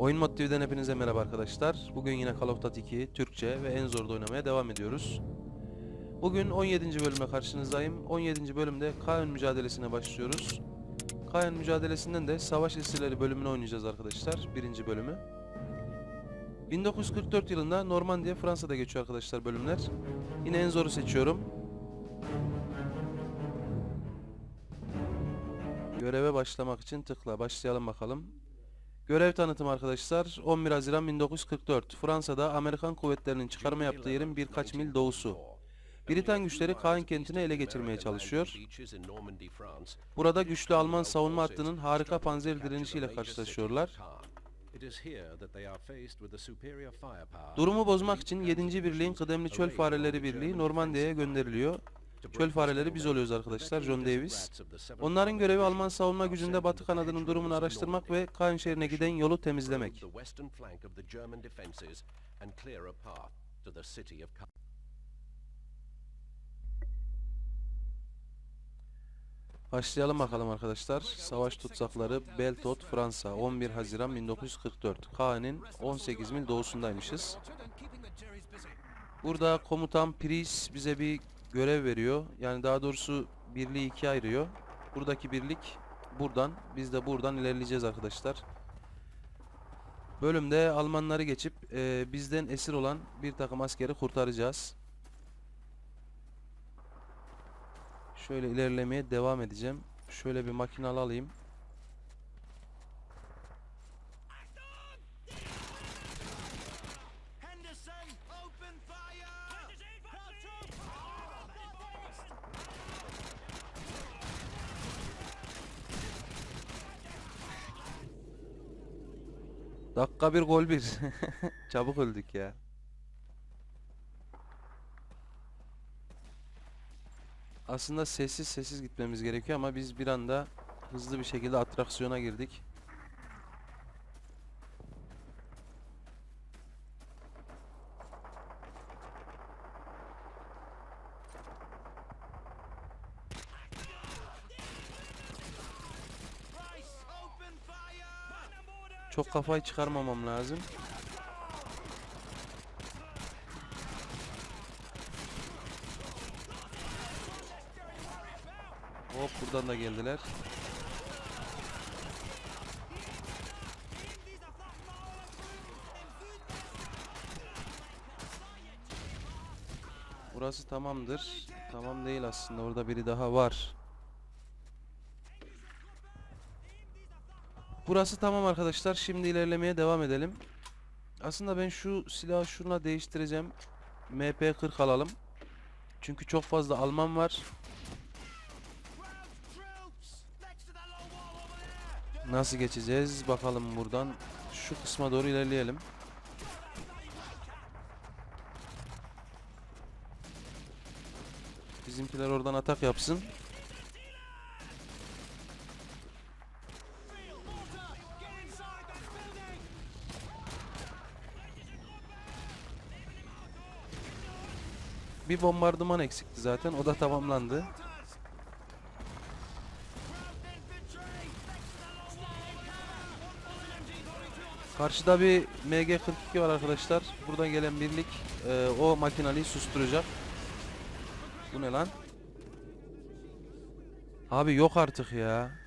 Oyun Mod TV'den hepinize merhaba arkadaşlar. Bugün yine Call of Duty 2 Türkçe ve en zorda oynamaya devam ediyoruz. Bugün 17. bölüme karşınızdayım. 17. bölümde Kayn mücadelesine başlıyoruz. Kayn mücadelesinden de Savaş Esirleri bölümünü oynayacağız arkadaşlar. Birinci bölümü. 1944 yılında Normandiya Fransa'da geçiyor arkadaşlar bölümler. Yine en zoru seçiyorum. Göreve başlamak için tıkla. Başlayalım bakalım. Görev tanıtımı arkadaşlar. 11 Haziran 1944. Fransa'da Amerikan kuvvetlerinin çıkarma yaptığı yerin birkaç mil doğusu. Britan güçleri Caen kentini ele geçirmeye çalışıyor. Burada güçlü Alman savunma hattının harika panzer direnişiyle karşılaşıyorlar. Durumu bozmak için 7. Birliğin kıdemli çöl fareleri birliği Normandiya'ya gönderiliyor. Çöl fareleri biz oluyoruz arkadaşlar John Davis. Onların görevi Alman savunma gücünde Batı kanadının durumunu araştırmak ve Caen şehrine giden yolu temizlemek. Başlayalım bakalım arkadaşlar. Savaş tutsakları Beltot, Fransa 11 Haziran 1944. Caen'in 18 mil doğusundaymışız. Burada komutan Pris bize bir görev veriyor. Yani daha doğrusu birliği ikiye ayırıyor. Buradaki birlik buradan, biz de buradan ilerleyeceğiz arkadaşlar. Bölümde Almanları geçip e, bizden esir olan bir takım askeri kurtaracağız. Şöyle ilerlemeye devam edeceğim. Şöyle bir makinalı alayım. Dakika bir gol bir. Çabuk öldük ya. Aslında sessiz sessiz gitmemiz gerekiyor ama biz bir anda hızlı bir şekilde atraksiyona girdik. Kafayı çıkarmamam lazım. Hop buradan da geldiler. Burası tamamdır. Tamam değil aslında. Orada biri daha var. Burası tamam arkadaşlar. Şimdi ilerlemeye devam edelim. Aslında ben şu silahı şuna değiştireceğim. MP40 alalım. Çünkü çok fazla Alman var. Nasıl geçeceğiz? Bakalım buradan. Şu kısma doğru ilerleyelim. Bizimkiler oradan atak yapsın. Bir bombardıman eksikti zaten. O da tamamlandı. Karşıda bir MG42 var arkadaşlar. Buradan gelen birlik e, o makinalıyı susturacak. Bu ne lan? Abi yok artık ya.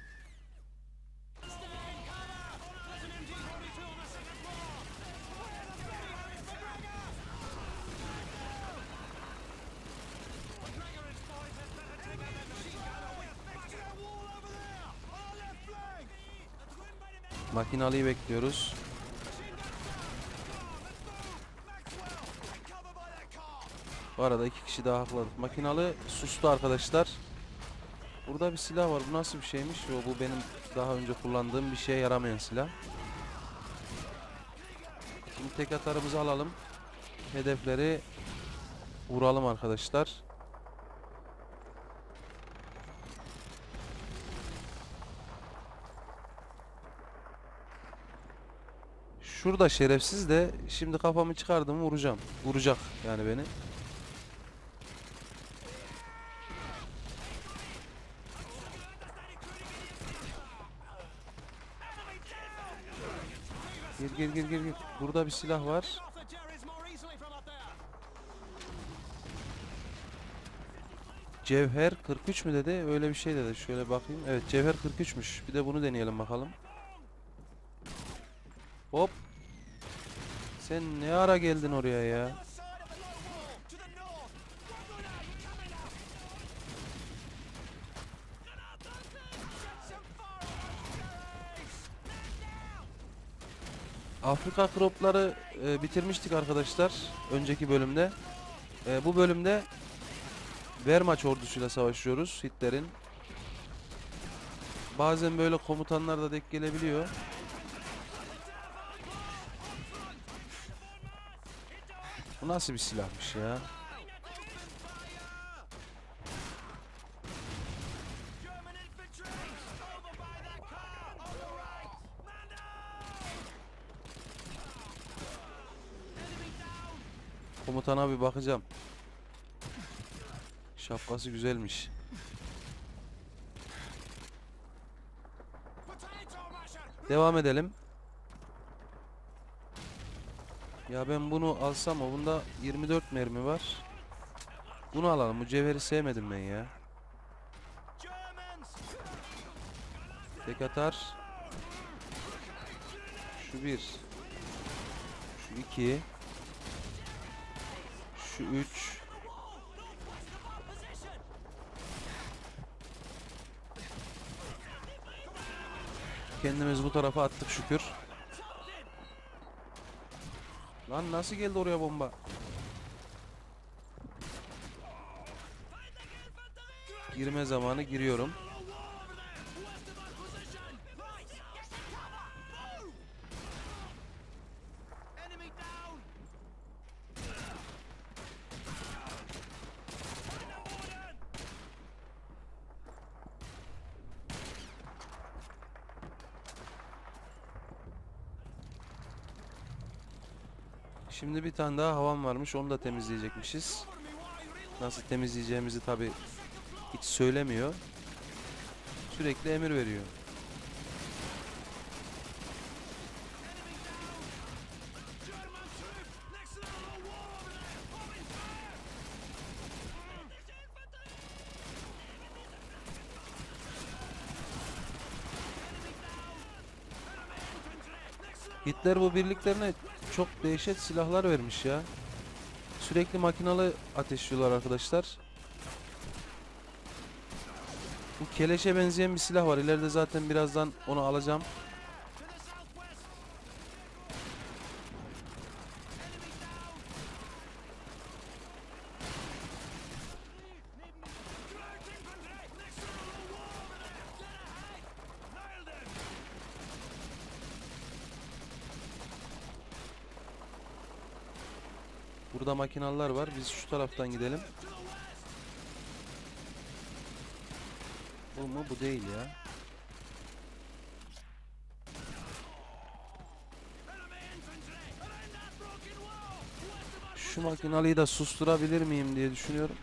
Makinalıyı bekliyoruz. Bu arada iki kişi daha hakladık. Makinalı sustu arkadaşlar. Burada bir silah var. Bu nasıl bir şeymiş? Yo, bu benim daha önce kullandığım bir şeye yaramayan silah. Şimdi tek atarımızı alalım. Hedefleri vuralım arkadaşlar. Şurada şerefsiz de şimdi kafamı çıkardım vuracağım. Vuracak yani beni. Gir gir gir gir gir. Burada bir silah var. Cevher 43 mü dedi? Öyle bir şey dedi. Şöyle bakayım. Evet Cevher 43'müş. Bir de bunu deneyelim bakalım. Hop. Sen ne ara geldin oraya ya? Afrika kropları e, bitirmiştik arkadaşlar. Önceki bölümde. E, bu bölümde Wehrmacht ordusuyla savaşıyoruz. Hitler'in. Bazen böyle komutanlar da denk gelebiliyor. Bu nasıl bir silahmış ya? Komutana bir bakacağım. Şapkası güzelmiş. Devam edelim. Ya ben bunu alsam o bunda 24 mermi var. Bunu alalım. Bu cevheri sevmedim ben ya. Tek atar. Şu bir. Şu iki. Şu üç. Kendimiz bu tarafa attık şükür. Lan nasıl geldi oraya bomba? Girme zamanı giriyorum. Şimdi bir tane daha havan varmış. Onu da temizleyecekmişiz. Nasıl temizleyeceğimizi tabi hiç söylemiyor. Sürekli emir veriyor. Hitler bu birliklerine çok dehşet silahlar vermiş ya. Sürekli makinalı ateşliyorlar arkadaşlar. Bu keleşe benzeyen bir silah var. İleride zaten birazdan onu alacağım. Burada makinalılar var. Biz şu taraftan gidelim. Bu mu? Bu değil ya. Şu makinalıyı da susturabilir miyim diye düşünüyorum.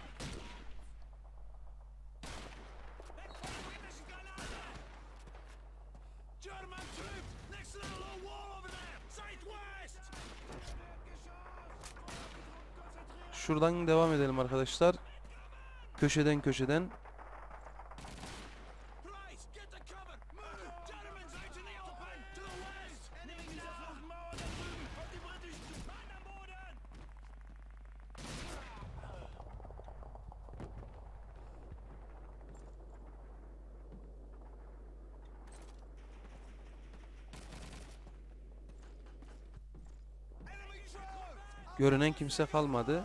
British. Find them Borden. Enemy troops. Görünen kimse kalmadı.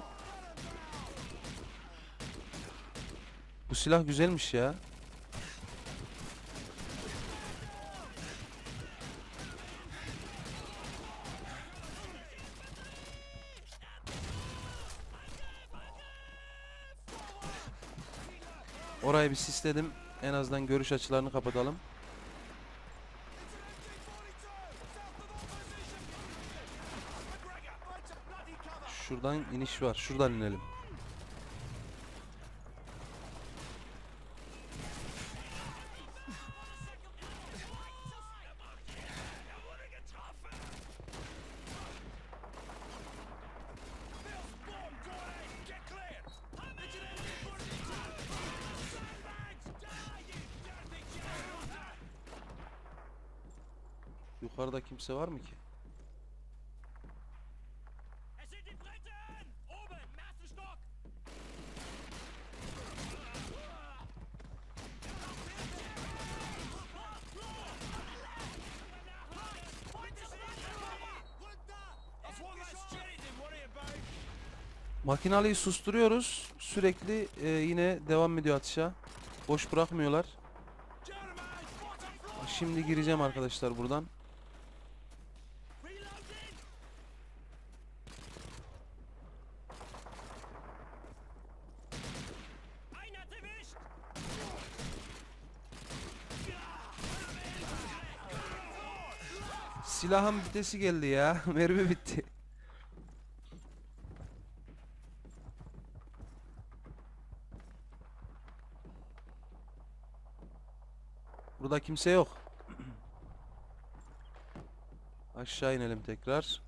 Silah güzelmiş ya. Orayı bir sisledim. En azından görüş açılarını kapatalım. Şuradan iniş var. Şuradan inelim. Yukarıda kimse var mı ki? Makinalıyı susturuyoruz. Sürekli e, yine devam ediyor atışa. Boş bırakmıyorlar. Şimdi gireceğim arkadaşlar buradan. Silahın vitesi geldi ya. Mermi bitti. Burada kimse yok. Aşağı inelim tekrar.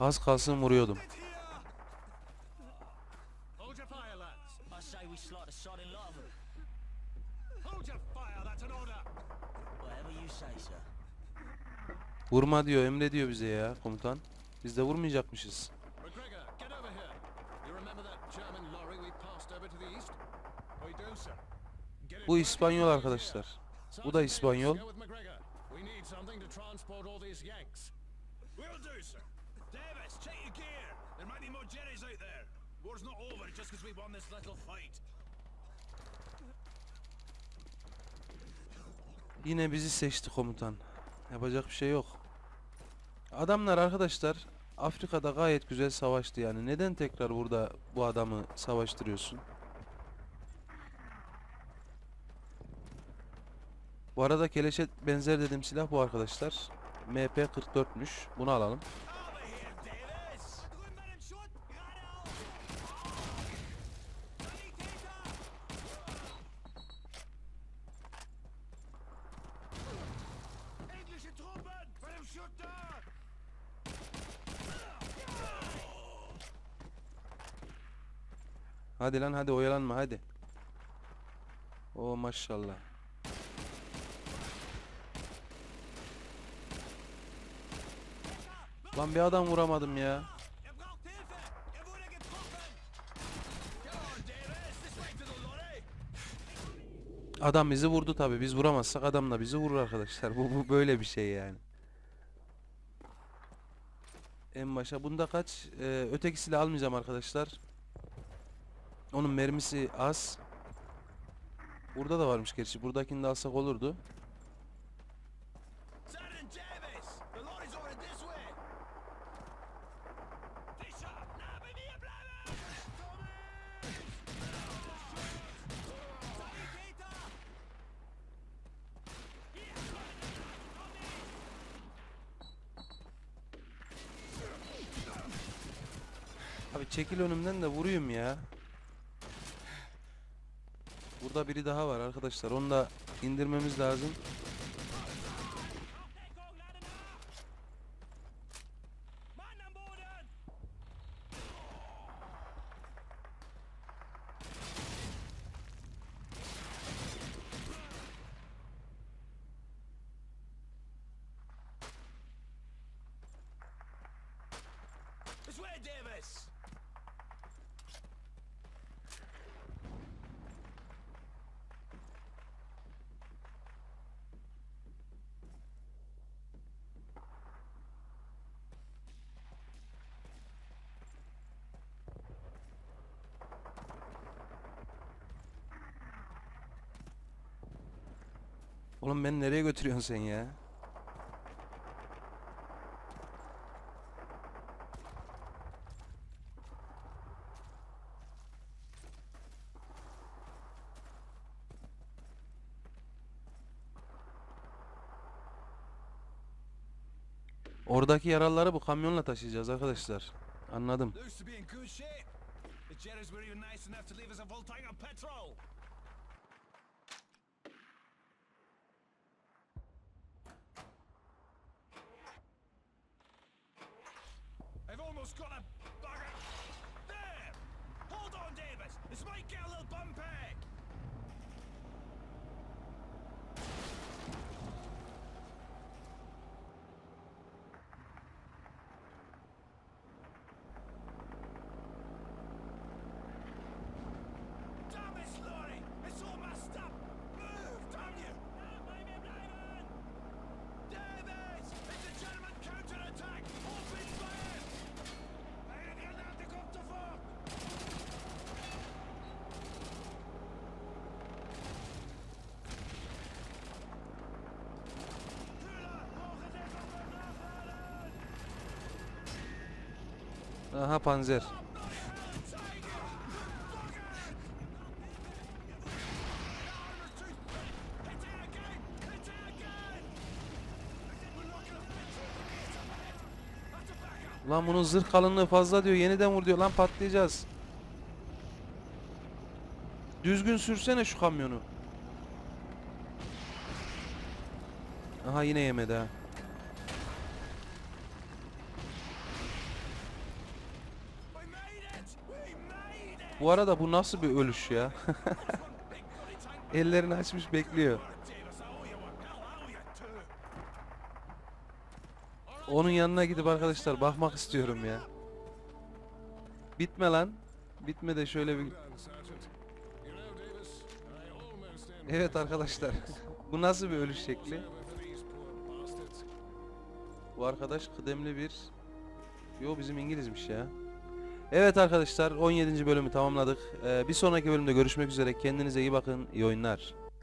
Az kalsın vuruyordum. Vurma diyor, emre diyor bize ya komutan. Biz de vurmayacakmışız. Bu İspanyol arkadaşlar. Bu da İspanyol. Yine bizi seçti komutan. Yapacak bir şey yok. Adamlar arkadaşlar Afrika'da gayet güzel savaştı yani. Neden tekrar burada bu adamı savaştırıyorsun? Bu arada keleşe benzer dediğim silah bu arkadaşlar. MP44'müş. Bunu alalım. Hadi lan hadi oyalanma hadi. O maşallah. Lan bir adam vuramadım ya. Adam bizi vurdu tabi. Biz vuramazsak adam da bizi vurur arkadaşlar. Bu, bu böyle bir şey yani. En başa bunda kaç? Ee, ötekisiyle almayacağım arkadaşlar. Onun mermisi az. Burada da varmış gerçi. Buradakini de alsak olurdu. Abi çekil önümden de vurayım ya. Burada biri daha var arkadaşlar. Onu da indirmemiz lazım. Way, Davis! Oğlum beni nereye götürüyorsun sen ya? Oradaki yaralıları bu kamyonla taşıyacağız arkadaşlar. Anladım. Battle's gonna back up! Lan bunun zırh kalınlığı fazla diyor. Yeniden vur diyor. Lan patlayacağız. Düzgün sürsene şu kamyonu. Aha yine yemedi ha. Bu arada bu nasıl bir ölüş ya? Ellerini açmış bekliyor. Onun yanına gidip arkadaşlar bakmak istiyorum ya. Bitme lan. Bitme de şöyle bir... Evet arkadaşlar. bu nasıl bir ölüş şekli? Bu arkadaş kıdemli bir... Yo bizim İngilizmiş ya. Evet arkadaşlar 17. bölümü tamamladık. Ee, bir sonraki bölümde görüşmek üzere. Kendinize iyi bakın. İyi oyunlar.